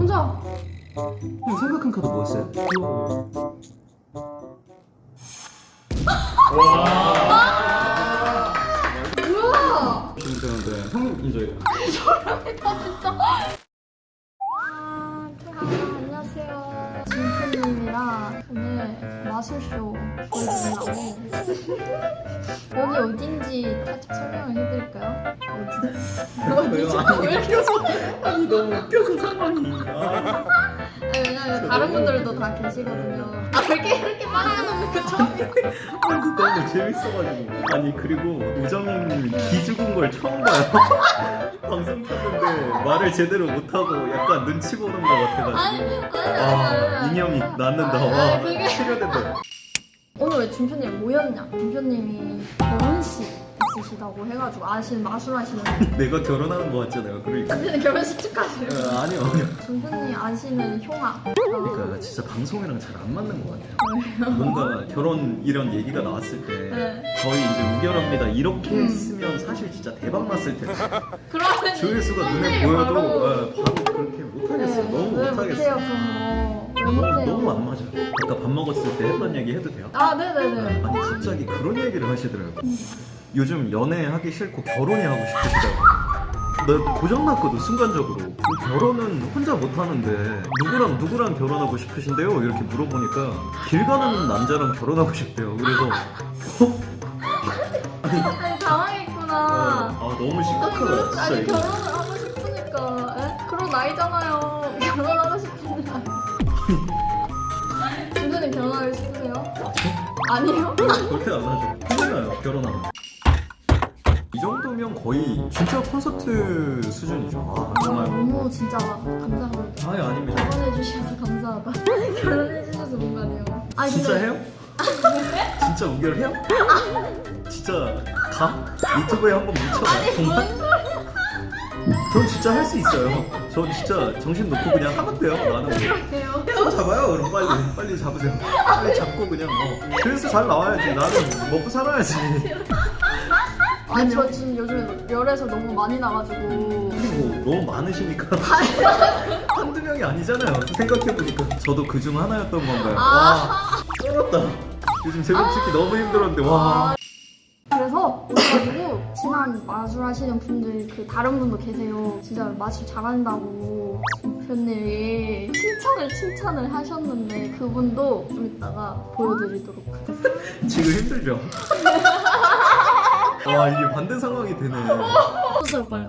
혼자. 형 생각한 카드 뭐였어요? 뭐야? 힘드는데 형 이제 아, 마술쇼 보여드리려고 여기 어딘지 살짝 설명을 해드릴까요? 어디? 어디지? 왜 이렇게 웃어? 아니 너무 웃겨서 상황이 아, 아니, 왜냐면 다른 분들도 다 계시거든요. 아 그렇게 이렇게 빨아놓는 거 처음이에요. 너무 재밌어가지고 아니 그리고 우정님 기죽은 걸 처음 봐요 방송 켰는데 말을 제대로 못하고 약간 눈치 보는 것 같아가지고 아니 아니 아니 아 아니. 이념이 낳는다 아니, 와 그게- 치료된다 오늘 왜 준표님 모였냐? 준표님이 결혼식 있으시다고 해가지고 아시는 마술 하시는 분. 내가 결혼하는 거 같잖아요 그러니까 준표님 결혼식 축하드려요. 어, 아니요 아니요 준표님 아시는 효아. 그러니까 진짜 방송이랑 잘 안 맞는 것 같아요 뭔가 결혼 이런 얘기가 나왔을 때 네. 저희 이제 우결합니다 이렇게 음. 했으면 사실 진짜 대박 났을 텐데 그러면 조회수가 눈에 보여도 바로- 어, 바로 그렇게 못하겠어요 네, 너무 왜 못하겠어요 못해요 그런 거. 왜 너무? 너무 안 맞아요 아까 밥 먹었을 때 했던 얘기 해도 돼요? 아 네네네. 아니 갑자기 그런 얘기를 하시더라고요 요즘 연애하기 싫고 결혼이 하고 싶으시다고 나 고장났거든 순간적으로 결혼은 혼자 못하는데 누구랑 누구랑 결혼하고 싶으신데요? 이렇게 물어보니까 길 가는 남자랑 결혼하고 싶대요 그래서 어? 아니 당황했구나. 아 너무 아니, 심각하다 그럴- 진짜 아니 이거 결혼을 하고 싶으니까 에? 그런 나이잖아요. 결혼하고 아니요? 절대 안 큰일 나요 결혼하면 이 정도면 거의 진짜 콘서트 수준이죠 아 정말 너무 진짜 감사합니다. 아예 아닙니다 결혼해주셔서 감사하다. 결혼해주셔서 뭔가네요. 아니 진짜 해요? 진짜 우결 해요? 진짜 가? 유튜브에 한번 묻혀봐 정말? 전 진짜 할 수 있어요 전 진짜 정신 놓고 그냥 하면 돼요 나는 그래요? 손 잡아요. 그럼 빨리 빨리 잡으세요. 빨리 잡고 그냥 어. 그래서 잘 나와야지. 나는 먹고 살아야지. 아니 저 지금 요즘 열에서 너무 많이 나가지고. 그리고 너무 많으시니까. 한두 명이 아니잖아요. 생각해보니까. 저도 그 중 하나였던 건가요? 아. 와 쩔었다. 요즘 제목 찍기 너무 힘들었는데 와. 그래서 그래가지고 지난 마술 하시는 분들 그 다른 분도 계세요. 진짜 마술 잘한다고 대표님이 칭찬을 칭찬을 하셨는데 그분도 좀 이따가 보여드리도록 하겠습니다. 지금 힘들죠? 와 이게 반대 상황이 되네 어서요 빨리.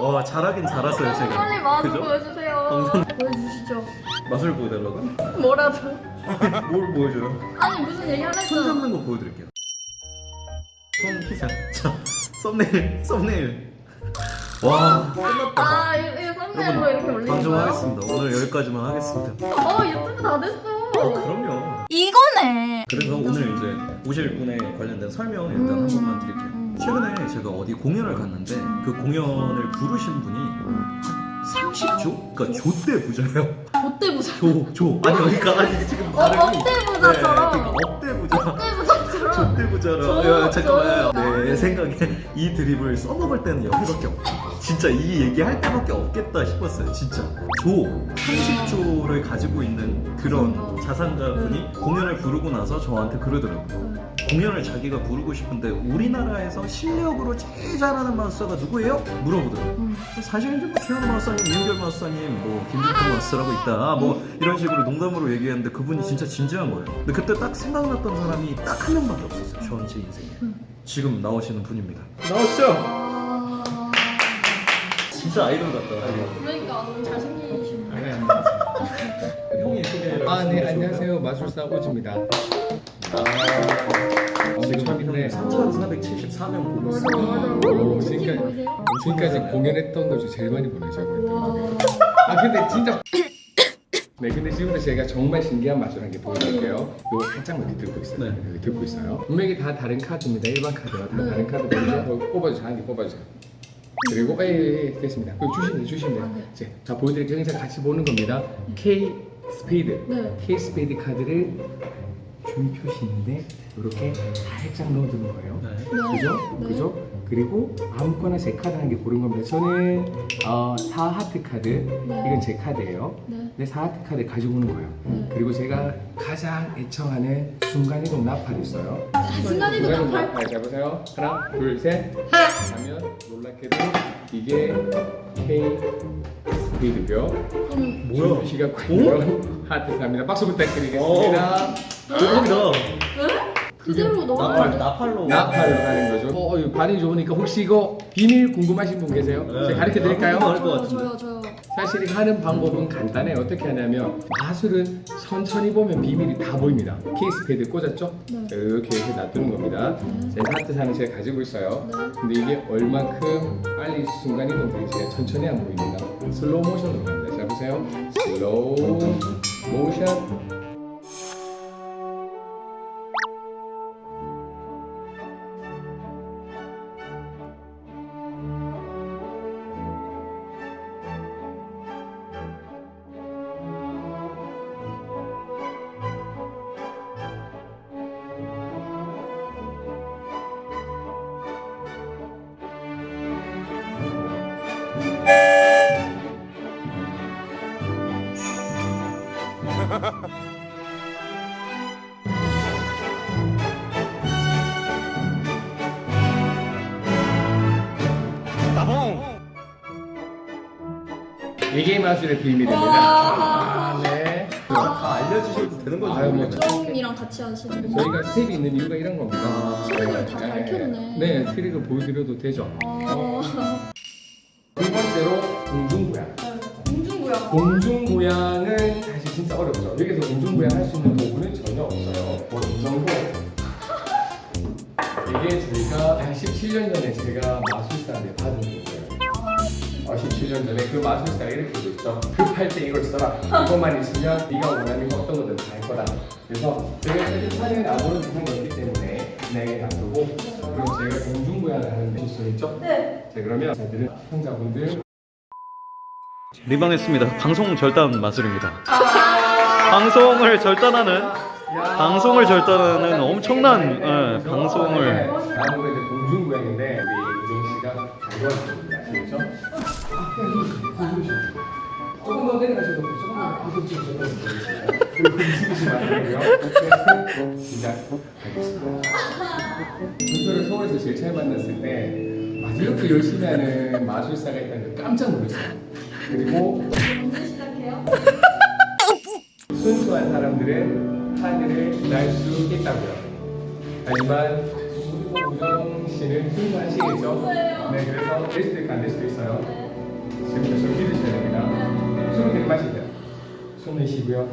와 잘하긴 잘했어요 제가 빨리 마술 그죠? 보여주세요. 보여주시죠. 맛을 보여달라고요? 뭐라도. 뭘 보여줘요? 아니 무슨 얘기 손 했죠? 잡는 거 보여드릴게요 손 피자 자 썸네일 썸네일 와 끝났다 아 이거, 이거 썸네일로 이렇게 올리는 거예요? 방송하겠습니다 오늘 여기까지만 하겠습니다 어 유튜브 다 됐어. 아 그럼요 이거네. 그래서 오늘 이제 오실 분에 관련된 설명 일단 한 음. 번만 드릴게요 음. 최근에 제가 어디 공연을 갔는데 그 공연을 부르신 분이 한 30조? 그러니까 조대 부자예요 롯데 부자. 조, 조 아니 그러니까 아니 지금 어, 발음이 억대 부자처럼. 네, 그러니까 억대 부자 롯데 부자 조, 야, 잠깐만요. 조. 네, 내 생각에 이 드립을 써먹을 때는 여기밖에 없어 진짜 이 얘기할 때밖에 없겠다 싶었어요 진짜. 조 30조를 가지고 있는 그런 자산가. 자산가분이 공연을 부르고 나서 저한테 그러더라고요. 공연을 자기가 부르고 싶은데 우리나라에서 실력으로 제일 잘하는 마술사가 누구예요? 물어보더라고요. 음. 사실 이제 뭐 최현우 마술사님, 이은결 마술사님, 뭐 김준태 마술사라고 있다 뭐 이런 식으로 농담으로 얘기했는데 그분이 진짜 진지한 거예요. 근데 그때 딱 생각났던 사람이 딱 한 명밖에 없었어요 전제 인생에 지금 나오시는 분입니다 나오시죠 아... 진짜 아이돌 같다 그러니까 너무 잘생기시네. 형이 소개를 아, 네, 안녕하세요. 마술사 오즈입니다. 좋을까요? 지금 지금 네. 3,474명 보고 맞아 있어요 맞아. 오, 솔직히 그러니까- 보이세요? 지금까지 공연했던 것 중에 제일 많이 보내셔고 와. 아, 근데 진짜. 네, 근데 지금부터 제가 정말 신기한 마술 한개 보여드릴게요. 요거 살짝만 이렇게 들고 있어요. 네. 여기 들고 있어요. 분명히 다 다른 카드입니다. 일반 카드와 다 네. 다른 카드 보이죠? 여기 뽑아주세요. 한개 뽑아주세요. 그리고 예, 예, 예, 됐습니다. 그리고 주시면 돼요, 주시면 돼요. 아, 네. 이제 자 보여드릴게요. 그냥 같이 보는 겁니다. K 스페이드. 네. K 스페이드 카드를 줌 표시 있는데 이렇게 살짝 넣어두는 거예요. 네. 그죠? 네. 그죠? 그리고 아무거나 제 카드 한개 고른 겁니다. 저는 어, 4하트 카드, 이건 제 카드예요. 네. 네, 4하트 카드 가지고 오는 거예요. 네. 그리고 제가 가장 애청하는 순간이동 나팔이 있어요. 순간이동 나팔? 자, 보세요. 하나, 둘, 셋. 하면 놀랍게도 이게 K 스피드고요. 뭐야? 시가 구현 하트 삽니다. 박수 부탁드리겠습니다. 대박이다. 그대로 넣어. 나팔 나팔로. 나팔로 하는 거죠. 어, 이거 반응이 좋으니까 혹시 이거 비밀 궁금하신 분 계세요? 네. 제가 가르쳐 드릴까요? 아, 알것 저요, 같은데. 저요, 저요. 사실 이거 하는 방법은 간단해요. 어떻게 하냐면 마술은 천천히 보면 비밀이 다 보입니다. 케이스 패드 꽂았죠? 네. 이렇게 이렇게 놔두는 겁니다. 제가 하트 사는 제가 가지고 있어요. 네. 근데 이게 얼만큼 빨리 순간 이동되지 제가 천천히 안 보입니다. 슬로우 모션으로 갑니다. 자 보세요. 슬로우 모션. 이게 마술의 비밀입니다. 아, 네. 다 알려주셔도 되는 거죠? 아유, 뭐. 정이랑 같이 하시는 거. 저희가 스텝이 있는 이유가 이런 겁니다. 트릭을 다 밝혔네. 네, 트릭을 보여드려도 되죠. 어, 두 번째로 공중부양. 공중부양은 사실 진짜 어렵죠. 여기서 공중부양 할 수 있는 도구는 전혀 없어요. 뭐이 정도. 이게 저희가 한 17년 전에 제가 마술사한테 받은 거예요. 어, 17년 전에 그 마술사가 이렇게 돼 있죠. 급할 때 이걸 써라. 이것만 있으면 네가 원하는 거 어떤 거든 다 할 거다. 그래서 제가 사실 사진에 아무런 부분이 없기 때문에 그냥 놔두고 그리고 제가 공중부양을 하는 기술이 있죠. 네. 자 그러면 자들은 시청자분들 리방했습니다. 방송 절단 마술입니다. 방송을 절단하는 방송을 절단하는 엄청난 예, 방송을 이제 공중부양인데 우리 유정 씨가 잘 도와주십니다. 조금 더 내려가셔도 돼요. 조금 더. 아, 그렇죠. 조금 그리고 움직이시면 안 되고요. 시작하겠습니다. 저를 서울에서 제일 처음 만났을 때 아, 이렇게 열심히 하는 마술사가 있다는 걸 깜짝 놀랐어요. 그리고? 순수한 사람들은 하늘을 날 수 있다고요. 하지만 우정 씨는 순수하시겠죠? 네, 그래서 될 수도 있고 안될 수도 있어요. 지금부터 좀 믿으셔야 됩니다. 숨을 되게 마시세요. 숨 내쉬고요.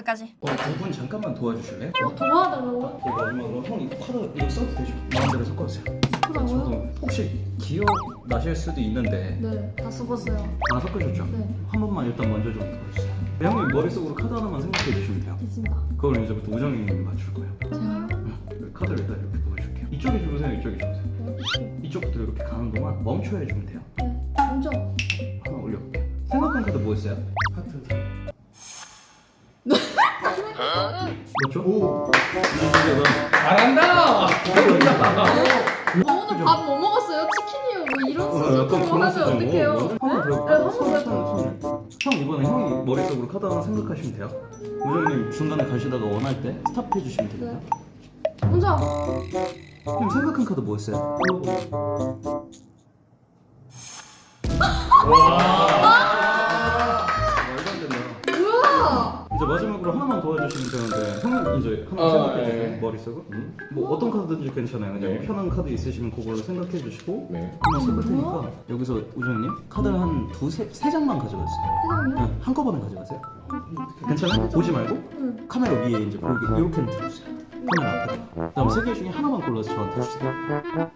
거기까지. 어, 두분 잠깐만 도와주실래요? 어, 도와달라고? 이거 마지막으로 형 이거 카드 이거 써도 되죠? 마음대로 섞어주세요. 그러고요? 저도 혹시 기억 나실 수도 있는데 네, 다 써봤어요. 다 섞으셨죠? 네. 한 번만 일단 먼저 좀 보여주세요. 형님 머릿속으로 카드 하나만 생각해 주시면 돼요. 있습니다. 그걸 이제부터 우정님이 맞출 거예요. 제가 그 카드를 일단 이렇게 보여줄게요. 이쪽에 주무세요, 이쪽에 주무세요. 이쪽부터 이렇게 가는 동안 멈춰야 주면 돼요. 네, 먼저. 하나 올려볼게요. 생각한 카드 뭐였어요? 맞죠? 오. 잘한다! 너무 오늘 밥 뭐 먹었어요? 치킨이요? 뭐 이런 어, 수준으로 약간 그런 하면 수준. 어떡해요? 어, 한번 더 네, 한번 손, 더 손, 손. 형 이번에 형이 머릿속으로 카드 하나 생각하시면 돼요. 우정님 중간에 가시다가 원할 때 스탑 해 주시면 됩니다. 혼자 형 생각한 카드 뭐였어요? 말도 안 된다. 뭐야? 이제 마지막으로 하나만 도와주시면 되는데 형은 이제 하나 어, 생각해 네. 주세요 머릿속으로 뭐 어떤 카드든지 괜찮아요 그냥 네. 편한 카드 있으시면 그걸로 생각해 주시고 네. 한번 써볼 테니까 여기서 우정님 카드 한 두세 세 장만 가져가세요 세상에? 네, 한꺼번에 가져가세요 괜찮아요? 보지 말고 응. 카메라 위에 이제 보이게 이렇게 들어주세요 카메라 앞에 그다음 세 개 중에 하나만 골라서 저한테 주세요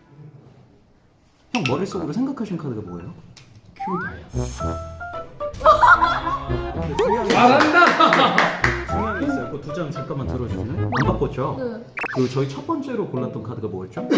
형 머릿속으로 생각하신 카드가 뭐예요? 큐다야. 중요한 잘한다. 중요한 게 있어요 그두장 잠깐만 들어주시면 안 바꿨죠? 네. 그 저희 첫 번째로 골랐던 카드가 뭐였죠?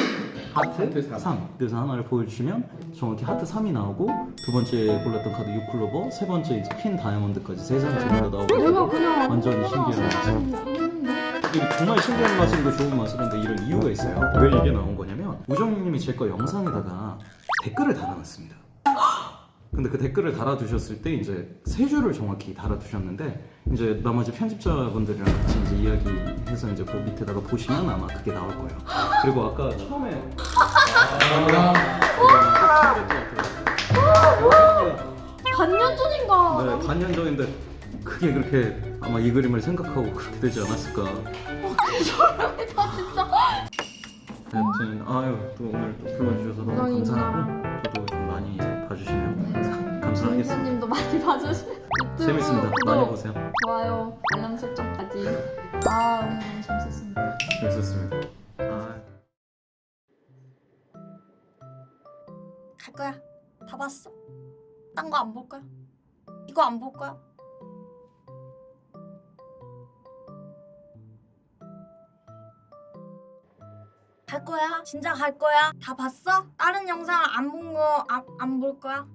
하트, 하트 삼. 3. 그래서 하나를 보여주시면 정확히 하트 3이 나오고 두 번째 골랐던 카드 6클로버, 세 번째 이제 퀸 다이아몬드까지 세 장짜리가 나오고 내가 그냥 완전 신기한 맛. 했는데 이게 정말 신기한 맛인데 좋은 맛인데 이런 이유가 있어요. 왜 이게 나온 거냐면 우정님이 제 거 영상에다가 댓글을 달아놨습니다. 근데 그 댓글을 달아두셨을 때 이제 세 줄을 정확히 달아두셨는데 이제 나머지 편집자분들이랑 같이 이제 이야기해서 이제 그 밑에다가 보시면 아마 그게 나올 거예요. 그리고 아까 처음에 반년 전인가 네, 반년 전인데 그게 그렇게 아마 이 그림을 생각하고 그렇게 되지 않았을까. 나 진짜 네, 아무튼 아유 또 오늘 또 불러주셔서 너무. 감사하고 저도 좀 많이 봐주시면 감사, 감사하겠습니다. 진수님도 많이 봐주세요 유튜브 재밌습니다. 구독, 많이 보세요. 좋아요 알람 설정까지 아 오늘 너무 재밌었습니다 재밌었습니다. 아. 갈 거야. 다 봤어. 딴 거 안 볼 거야. 이거 안 볼 거야. 갈 거야. 진짜 갈 거야. 다 봤어? 다른 영상 안 본 거 안 안 볼 거야.